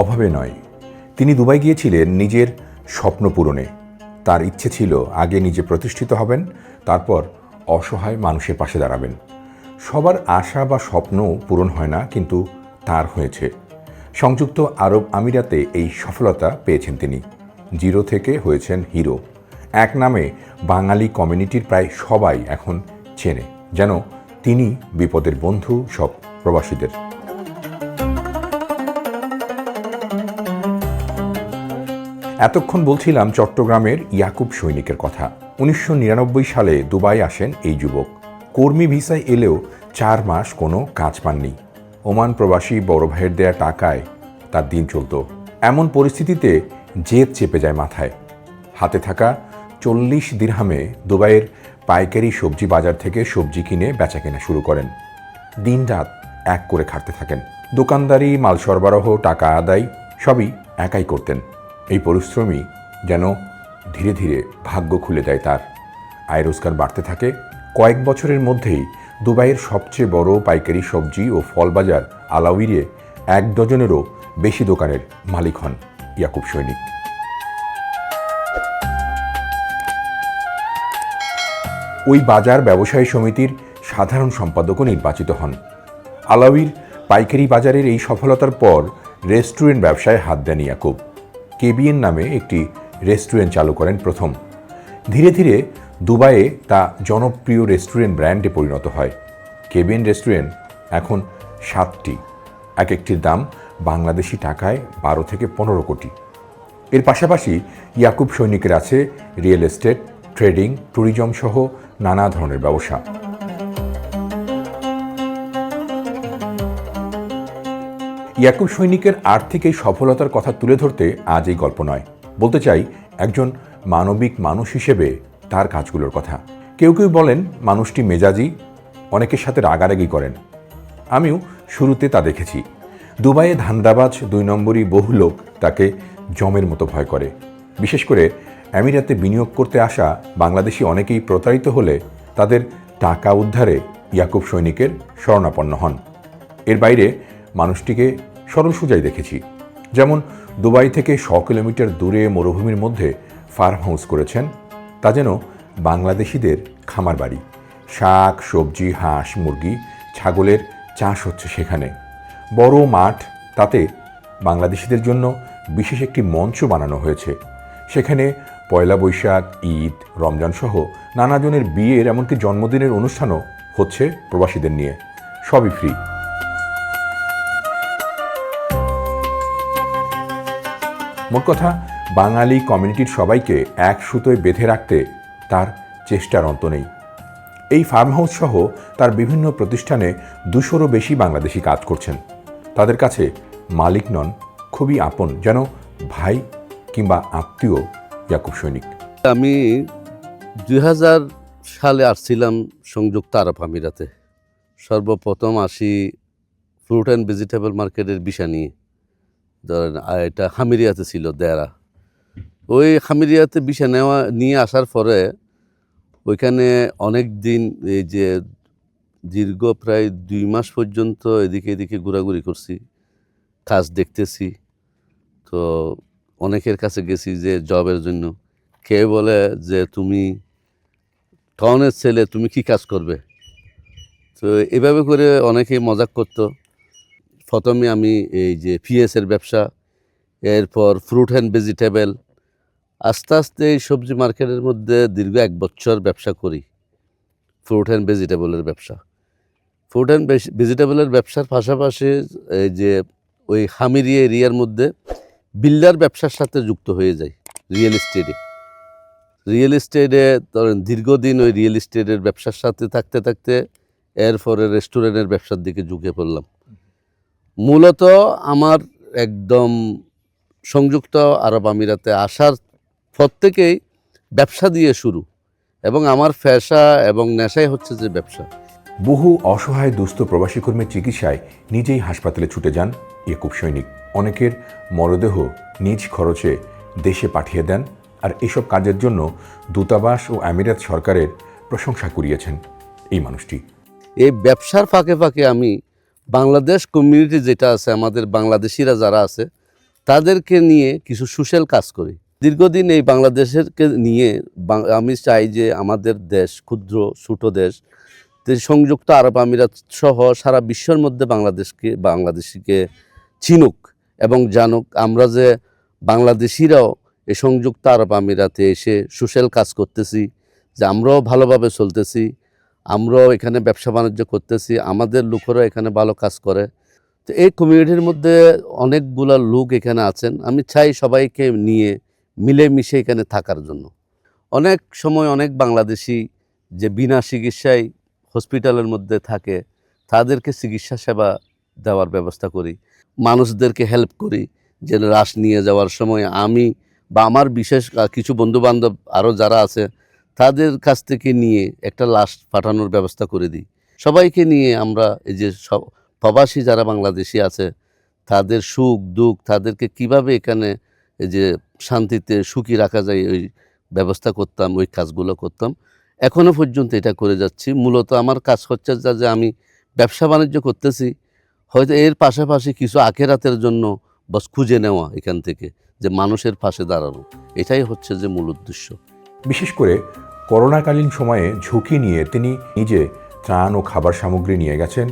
অভাবে নয়, তিনি দুবাই গিয়েছিলেন নিজের স্বপ্ন পূরণে। তার ইচ্ছে ছিল আগে নিজে প্রতিষ্ঠিত হবেন, তারপর অসহায় মানুষের পাশে দাঁড়াবেন। সবার আশা বা স্বপ্ন পূরণ হয় না, কিন্তু তার হয়েছে। সংযুক্ত আরব আমিরাতে এই সফলতা পেয়েছেন তিনি। জিরো থেকে হয়েছেন হিরো। এক নামে বাঙালি কমিউনিটির প্রায় সবাই এখন চেনে, যেন তিনি বিপদের বন্ধু সব প্রবাসীদের। এতক্ষণ বলছিলাম চট্টগ্রামের ইয়াকুব সৈনিকের কথা। উনিশশো নিরানব্বই সালে দুবাই আসেন এই যুবক। কর্মী ভিসায় এলেও চার মাস কোনো কাজ পাননি। ওমান প্রবাসী বড় ভাইয়ের দেয়া টাকায় তার দিন চলত। এমন পরিস্থিতিতে জেদ চেপে যায় মাথায়। হাতে থাকা চল্লিশ দিরহামে দুবাইয়ের পাইকারি সবজি বাজার থেকে সবজি কিনে বেচা কেনা শুরু করেন। দিনরাত এক করে খাটতে থাকেন। দোকানদারি, মাল সরবরাহ, টাকা আদায় সবই একাই করতেন। এই পরিশ্রমই যেন ধীরে ধীরে ভাগ্য খুলে দেয় তার। আয় রোজগার বাড়তে থাকে। কয়েক বছরের মধ্যেই দুবাইয়ের সবচেয়ে বড় পাইকারি সবজি ও ফল বাজার আলাউইরে এক ডজনেরও বেশি দোকানের মালিক হন ইয়াকুব সৈনিক। ওই বাজার ব্যবসায়ী সমিতির সাধারণ সম্পাদকও নির্বাচিত হন। আলাউইর পাইকারি বাজারের এই সফলতার পর রেস্টুরেন্ট ব্যবসায় হাত দেন ইয়াকুব। কেবিএন নামে একটি রেস্টুরেন্ট চালু করেন প্রথম। ধীরে ধীরে দুবাইয়ে তা জনপ্রিয় রেস্টুরেন্ট ব্র্যান্ডে পরিণত হয়। কেবিএন রেস্টুরেন্ট এখন সাতটি, এক একটির দাম বাংলাদেশি টাকায় বারো থেকে পনেরো কোটি। এর পাশাপাশি ইয়াকুব সৈনিকের আছে রিয়েল এস্টেট, ট্রেডিং, ট্যুরিজম সহ নানা ধরনের ব্যবসা। ইয়াকুব সৈনিকের আর্থিক এই সফলতার কথা তুলে ধরতে আজ এই গল্প নয়। বলতে চাই, একজন মানবিক মানুষ হিসেবে তার কাজগুলোর কথা। কেউ কেউ বলেন, মানুষটি মেজাজি, অনেকের সাথে রাগারাগি করেন। আমিও শুরুতে তা দেখেছি। দুবাইয়ে ধান্দাবাজ দুই নম্বরই বহু লোক তাকে জমের মতো ভয় করে। বিশেষ করে আমিরাতে বিনিয়োগ করতে আসা বাংলাদেশি অনেকেই প্রতারিত হলে তাদের টাকা উদ্ধারে ইয়াকুব সৈনিকের শরণাপন্ন হন। এর বাইরে মানুষটিকে সরল সুজাই দেখেছি। যেমন দুবাই থেকে শ কিলোমিটার দূরে মরুভূমির মধ্যে ফার্ম হাউস করেছেন, তা যেন বাংলাদেশিদের খামার বাড়ি। শাক, সবজি, হাঁস, মুরগি, ছাগলের চাষ হচ্ছে সেখানে। বড় মাঠ, তাতে বাংলাদেশিদের জন্য বিশেষ একটি মঞ্চ বানানো হয়েছে। সেখানে পয়লা বৈশাখ, ঈদ, রমজান সহ নানাজনের বিয়ের এমনকি জন্মদিনের অনুষ্ঠানও হচ্ছে প্রবাসীদের নিয়ে। সবই ফ্রি মোট কথা, বাঙালি কমিউনিটির সবাইকে এক সুতোয় বেঁধে রাখতে তার চেষ্টার অন্ত নেই। এই ফার্ম হাউস সহ তার বিভিন্ন প্রতিষ্ঠানে দুশোরও বেশি বাংলাদেশি কাজ করছেন। তাদের কাছে মালিক নন, খুবই আপন, যেন ভাই কিংবা আত্মীয় ইয়াকুব সৈনিক। আমি দুই হাজার সালে আসছিলাম সংযুক্ত আরব আমিরাতে। সর্বপ্রথম আসি ফ্রুট অ্যান্ড ভেজিটেবল মার্কেটের বিষা নিয়ে। ধরেন এটা হামিরিয়াতে ছিল দেরা ওই হামিরিয়াতে বিষা নেওয়া, নিয়ে আসার পরে ওইখানে অনেক দিন এই যে দীর্ঘ প্রায় দুই মাস পর্যন্ত এদিকে এদিকে ঘোরাঘুরি করছি, কাজ দেখতেছি। তো অনেকের কাছে গেছি যে জবের জন্য। কে বলে যে, তুমি টাউনের ছেলে, তুমি কি কাজ করবে? তো এভাবে করে অনেকেই মজাক করতো। প্রথমে আমি এই যে পিএসের ব্যবসা, এরপর ফ্রুট অ্যান্ড ভেজিটেবল আস্তে আস্তে এই সবজি মার্কেটের মধ্যে দীর্ঘ এক বছর ব্যবসা করি ফ্রুট অ্যান্ড ভেজিটেবলের ব্যবসা। ফ্রুট অ্যান্ড ভেজিটেবলের ব্যবসার পাশাপাশি এই যে ওই হামিরি এরিয়ার মধ্যে বিল্ডার ব্যবসার সাথে যুক্ত হয়ে যায় রিয়েল এস্টেটে রিয়েল এস্টেটে ধরেন দীর্ঘদিন ওই রিয়েল এস্টেটের ব্যবসার সাথে থাকতে থাকতে এরপরে রেস্টুরেন্টের ব্যবসার দিকে ঝুঁকে পড়লাম। মূলত আমার একদম সংযুক্ত আরব আমিরাতে আসার পর থেকেই ব্যবসা দিয়ে শুরু এবং আমার ফ্যাশা এবং নেশাই হচ্ছে যে ব্যবসা। বহু অসহায় দুস্থ প্রবাসী কর্মীর চিকিৎসায় নিজেই হাসপাতালে ছুটে যান ইয়াকুব সৈনিক। অনেকের মরদেহ নিজ খরচে দেশে পাঠিয়ে দেন আর এসব কাজের জন্য দূতাবাস ও আমিরাত সরকারের প্রশংসা কুড়িয়েছেন এই মানুষটি। এই ব্যবসার ফাঁকে ফাঁকে আমি বাংলাদেশ কমিউনিটি যেটা আছে, আমাদের বাংলাদেশিরা যারা আছে, তাদেরকে নিয়ে কিছু সোশ্যাল কাজ করি। দীর্ঘদিন এই বাংলাদেশেরকে নিয়ে আমি চাই যে আমাদের দেশ, ক্ষুদ্র, ছোট দেশ সংযুক্ত আরব আমিরাত সহ সারা বিশ্বের মধ্যে বাংলাদেশকে, বাংলাদেশিকে চিনুক এবং জানুক। আমরা যে বাংলাদেশিরাও এই সংযুক্ত আরব আমিরাতে এসে সোশ্যাল কাজ করতেছি, যে আমরাও ভালোভাবে চলতেছি আমরাও এখানে ব্যবসা বাণিজ্য করতেছি, আমাদের লোকেরা এখানে ভালো কাজ করে। তো এই কমিউনিটির মধ্যে অনেকগুলা লোক এখানে আছেন, আমি চাই সবাইকে নিয়ে মিলেমিশে এখানে থাকার জন্য। অনেক সময় অনেক বাংলাদেশি যে বিনা চিকিৎসায় হসপিটালের মধ্যে থাকে, তাদেরকে চিকিৎসা সেবা দেওয়ার ব্যবস্থা করি, মানুষদেরকে হেল্প করি, যে লাশ নিয়ে যাওয়ার সময় আমি বা আমার বিশেষ কিছু বন্ধুবান্ধব আরও যারা আছে তাদের কাছ থেকে নিয়ে একটা লাশ পাঠানোর ব্যবস্থা করে দিই। সবাইকে নিয়ে আমরা এই যে সব প্রবাসী যারা বাংলাদেশি আছে, তাদের সুখ, দুঃখ, তাদেরকে কীভাবে এখানে এই যে শান্তিতে সুখী রাখা যায়, ওই ব্যবস্থা করতাম, ওই কাজগুলো করতাম। এখনও পর্যন্ত এটা করে যাচ্ছি। মূলত আমার কাজ হচ্ছে যা, যে আমি ব্যবসা বাণিজ্য করতেছি। হয়তো এর পাশাপাশি কিছু আখেরাতের জন্য বস খুঁজে নেওয়া এখান থেকে, যে মানুষের পাশে দাঁড়ানো। এটাই হচ্ছে যে মূল উদ্দেশ্য। বিশেষ করে করোনাকালীন সময়ে ঝুঁকি নিয়ে তিনি নিজে ত্রাণ ও খাবার সামগ্রী নিয়ে গেছেন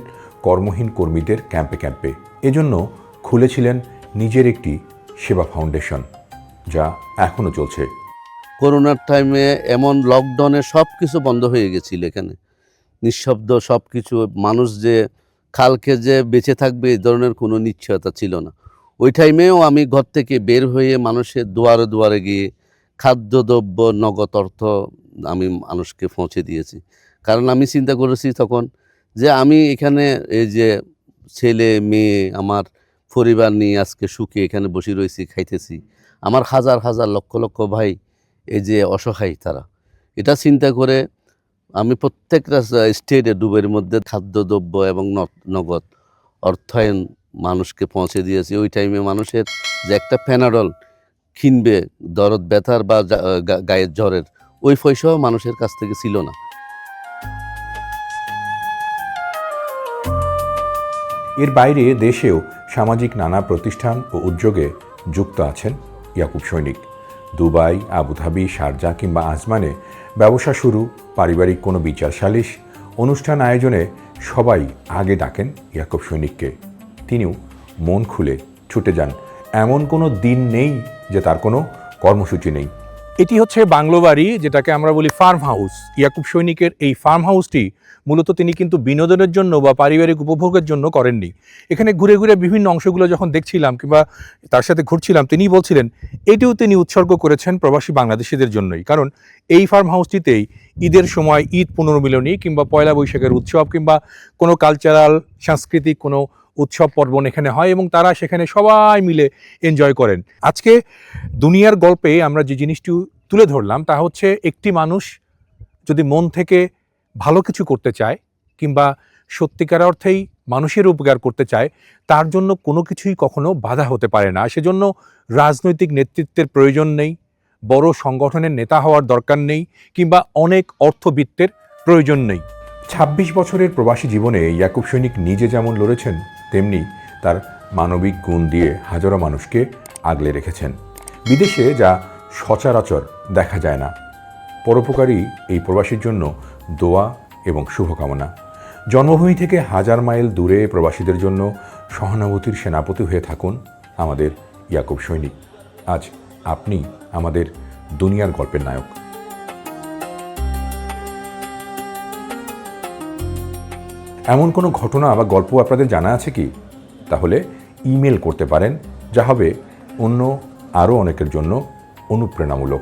কর্মহীন কর্মীদের ক্যাম্পে ক্যাম্পে। এজন্য খুলেছিলেন নিজের একটি সেবা ফাউন্ডেশন, যা এখনও চলছে। করোনার টাইমে এমন লকডাউনে সব কিছু বন্ধ হয়ে গেছিল এখানে। নিঃশব্দ সব কিছু মানুষ যে খালকে যে বেঁচে থাকবে এই ধরনের কোনো নিশ্চয়তা ছিল না। ওই টাইমেও আমি ঘর থেকে বের হয়ে মানুষের দুয়ারে দুয়ারে গিয়ে খাদ্যদ্রব্য, নগদ অর্থ আমি মানুষকে পৌঁছে দিয়েছি। কারণ আমি চিন্তা করেছি তখন যে আমি এখানে এই যে ছেলে, মেয়ে, আমার পরিবার নিয়ে আজকে সুখে এখানে বসে রয়েছি, খাইতেছি। আমার হাজার হাজার, লক্ষ লক্ষ ভাই এই যে অসহায় তারা। এটা চিন্তা করে আমি প্রত্যেকটা স্টেটে ডুবের মধ্যে খাদ্যদ্রব্য এবং নগদ, অর্থায়ন মানুষকে পৌঁছে দিয়েছি। ওই টাইমে মানুষের যে একটা প্যানাডল কিনবে, দরদ, ব্যথার বা গায়ের জ্বরের ওই পয়সাও মানুষের কাছ থেকে ছিল না। এর বাইরে দেশেও সামাজিক নানা প্রতিষ্ঠান ও উদ্যোগে যুক্ত আছেন ইয়াকুব সৈনিক। দুবাই, আবুধাবি, শারজা কিংবা আজমানে ব্যবসা শুরু, পারিবারিক কোনো বিচার সালিশ, অনুষ্ঠান আয়োজনে সবাই আগে ডাকেন ইয়াকুব সৈনিককে। তিনিও মন খুলে ছুটে যান। এমন কোনো দিন নেই যে তার কোনো কর্মসূচি নেই। এটি হচ্ছে বাংলো বাড়ি, যেটাকে আমরা বলি ফার্ম হাউস ইয়াকুব সৈনিকের এই ফার্ম হাউসটি মূলত তিনি কিন্তু বিনোদনের জন্য বা পারিবারিক উপভোগের জন্য করেননি। এখানে ঘুরে ঘুরে বিভিন্ন অংশগুলো যখন দেখছিলাম কিংবা তার সাথে ঘুরছিলাম, তিনি বলছিলেন, এটিও তিনি উৎসর্গ করেছেন প্রবাসী বাংলাদেশিদের জন্যই। কারণ এই ফার্ম হাউসটিতেই ঈদের সময় ঈদ পুনর্মিলনী কিংবা পয়লা বৈশাখের উৎসব কিংবা কোনো কালচারাল সাংস্কৃতিক কোনো উৎসব পর্বণ এখানে হয় এবং তারা সেখানে সবাই মিলে এনজয় করেন। আজকে দুনিয়ার গল্পে আমরা যে জিনিসটি তুলে ধরলাম তা হচ্ছে একটি মানুষ যদি মন থেকে ভালো কিছু করতে চায় কিংবা সত্যিকার অর্থেই মানুষের উপকার করতে চায়, তার জন্য কোনো কিছুই কখনো বাধা হতে পারে না। সেজন্য রাজনৈতিক নেতৃত্বের প্রয়োজন নেই, বড় সংগঠনের নেতা হওয়ার দরকার নেই কিংবা অনেক অর্থবিত্তের প্রয়োজন নেই। ২৬ বছরের প্রবাসী জীবনে ইয়াকুব সৈনিক নিজে যেমন লড়েছেন তেমনি তার মানবিক গুণ দিয়ে হাজারো মানুষকে আগলে রেখেছেন। বিদেশে যা সচরাচর দেখা যায় না। পরোপকারী এই প্রবাসীর জন্য দোয়া এবং শুভকামনা। জন্মভূমি থেকে হাজার মাইল দূরে প্রবাসীদের জন্য সহানুভূতির সেনাপতি হয়ে থাকুন আমাদের ইয়াকুব সৈনিক। আজ আপনি আমাদের দুনিয়ার গল্পের নায়ক। এমন কোনো ঘটনা বা গল্প আপনাদের জানা আছে কি? তাহলে ইমেল করতে পারেন, যা হবে অন্য আরও অনেকের জন্য অনুপ্রেরণামূলক।